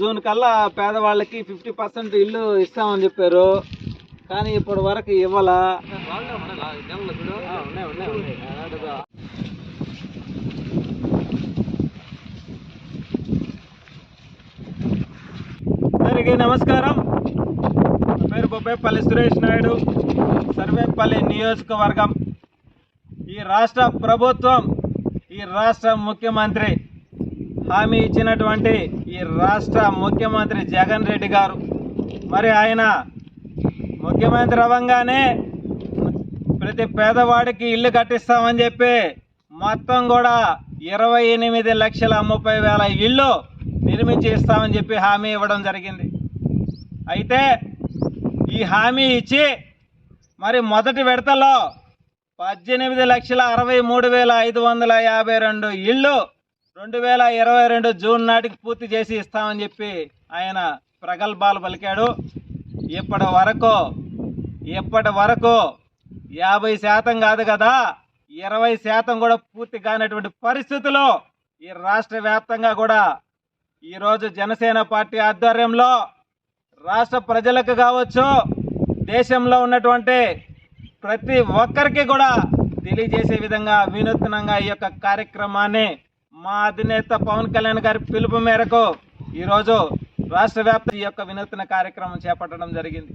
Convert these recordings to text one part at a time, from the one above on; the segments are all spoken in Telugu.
జూన్ కల్లా పేదవాళ్ళకి ఫిఫ్టీ పర్సెంట్ ఇల్లు ఇస్తామని చెప్పారు. కానీ ఇప్పటి వరకు ఇవ్వాల? అందరికీ నమస్కారం. పేరు బొబ్బేపల్లి సురేష్ నాయుడు. సర్వేపల్లి నియోజకవర్గం. ఈ రాష్ట్ర ప్రభుత్వం ఈ రాష్ట్ర ముఖ్యమంత్రి హామీ ఇచ్చినటువంటి ఈ రాష్ట్ర ముఖ్యమంత్రి జగన్ రెడ్డి గారు. మరి ఆయన ముఖ్యమంత్రి అవ్వంగానే ప్రతి పేదవాడికి ఇల్లు కట్టిస్తామని చెప్పి మొత్తం కూడా ఇరవై ఎనిమిది లక్షల ముప్పై వేల ఇళ్ళు నిర్మించి ఇస్తామని చెప్పి హామీ ఇవ్వడం జరిగింది. అయితే ఈ హామీ ఇచ్చి మరి మొదటి విడతలో పద్దెనిమిది లక్షల అరవై మూడు వేల ఐదు వందల యాభై రెండు ఇళ్ళు రెండు వేల ఇరవై రెండు జూన్ నాటికి పూర్తి చేసి ఇస్తామని చెప్పి ఆయన ప్రగల్భాలు పలికాడు. ఇప్పటి వరకు ఇప్పటి వరకు యాభై శాతం కాదు కదా ఇరవై శాతం కూడా పూర్తి కానటువంటి పరిస్థితుల్లో ఈ రాష్ట్ర వ్యాప్తంగా కూడా ఈరోజు జనసేన పార్టీ ఆధ్వర్యంలో రాష్ట్ర ప్రజలకు కావచ్చు దేశంలో ఉన్నటువంటి ప్రతి ఒక్కరికి కూడా తెలియజేసే విధంగా వినూత్నంగా ఈ యొక్క కార్యక్రమాన్ని మా అధినేత పవన్ కళ్యాణ్ గారి పిలుపు మేరకు ఈరోజు రాష్ట్ర వ్యాప్త ఈ యొక్క వినూత్న కార్యక్రమం చేపట్టడం జరిగింది.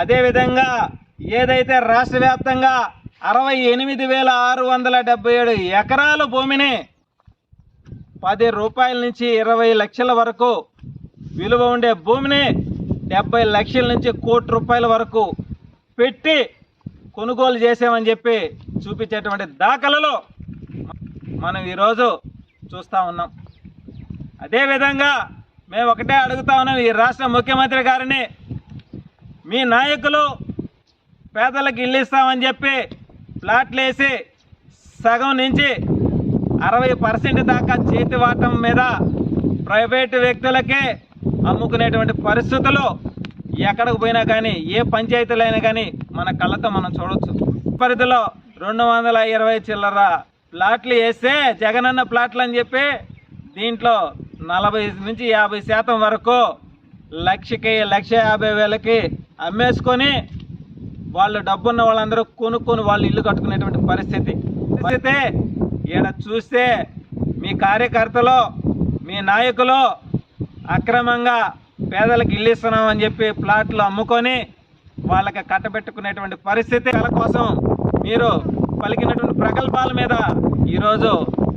అదేవిధంగా ఏదైతే రాష్ట్ర వ్యాప్తంగా అరవై ఎనిమిది వేల ఆరు వందల డెబ్బై ఏడు ఎకరాల భూమిని పది రూపాయల నుంచి ఇరవై లక్షల వరకు విలువ ఉండే భూమిని డెబ్బై లక్షల నుంచి కోటి రూపాయల వరకు పెట్టి కొనుగోలు చేసామని చెప్పి చూపించేటువంటి దాఖలలో మనం ఈరోజు చూస్తూ ఉన్నాం. అదేవిధంగా మేము ఒకటే అడుగుతా ఉన్నాం ఈ రాష్ట్ర ముఖ్యమంత్రి గారిని మీ నాయకులు పేదలకు ఇల్లు ఇస్తామని చెప్పి ప్లాట్లు వేసి సగం నుంచి అరవై పర్సెంట్ దాకా చేతి వాటం మీద ప్రైవేటు వ్యక్తులకే అమ్ముకునేటువంటి పరిస్థితులు ఎక్కడికి పోయినా కానీ ఏ పంచాయతీలైనా కానీ మన కళ్ళతో మనం చూడొచ్చు. పరిధిలో రెండు వందల ఇరవై చిల్లర ప్లాట్లు వేస్తే జగనన్న ప్లాట్లు అని చెప్పి దీంట్లో నలభై నుంచి యాభై శాతం వరకు లక్షకి లక్ష యాభై వేలకి అమ్మేసుకొని వాళ్ళు డబ్బున్న వాళ్ళందరూ కొనుక్కొని వాళ్ళు ఇల్లు కట్టుకునేటువంటి పరిస్థితి. పరిస్థితి ఈడ చూస్తే మీ కార్యకర్తలు మీ నాయకులు అక్రమంగా పేదలకు ఇల్లు ఇస్తున్నామని చెప్పి ప్లాట్లు అమ్ముకొని వాళ్ళకి కట్టబెట్టుకునేటువంటి పరిస్థితి వాళ్ళ కోసం మీరు పలికినటువంటి ప్రగల్భాల మీద ఈరోజు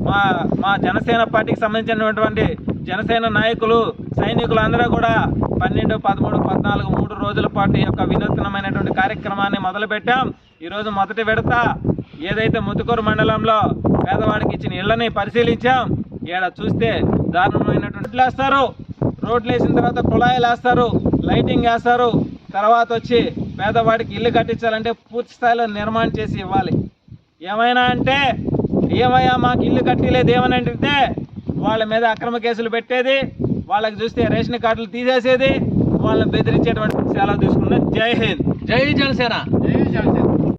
మా మా జనసేన పార్టీకి సంబంధించినటువంటి జనసేన నాయకులు సైనికులు అందరూ కూడా పన్నెండు పదమూడు పద్నాలుగు మూడు రోజుల పాటు యొక్క వినూత్నమైనటువంటి కార్యక్రమాన్ని మొదలుపెట్టాం. ఈరోజు మొదటి విడత ఏదైతే ముతుకూరు మండలంలో పేదవాడికి ఇచ్చిన ఇళ్ళని పరిశీలించాం. ఈడ చూస్తే దారుణమైనటువంటి వేస్తారు. రోడ్లు వేసిన తర్వాత కుళాయిలు వేస్తారు లైటింగ్ వేస్తారు. తర్వాత వచ్చి పేదవాడికి ఇల్లు కట్టించాలంటే పూర్తి స్థాయిలో నిర్మాణం చేసి ఇవ్వాలి. ఏమైనా అంటే ఏమయ్యా మాకు ఇల్లు కట్టిలేదు ఏమని అంటే వాళ్ళ మీద అక్రమ కేసులు పెట్టేది వాళ్ళకి చూస్తే రేషన్ కార్డులు తీసేసేది వాళ్ళని బెదిరించేటువంటి సెలవు తీసుకున్న. జై హింద్. జై జనసేన. జై జనసేన.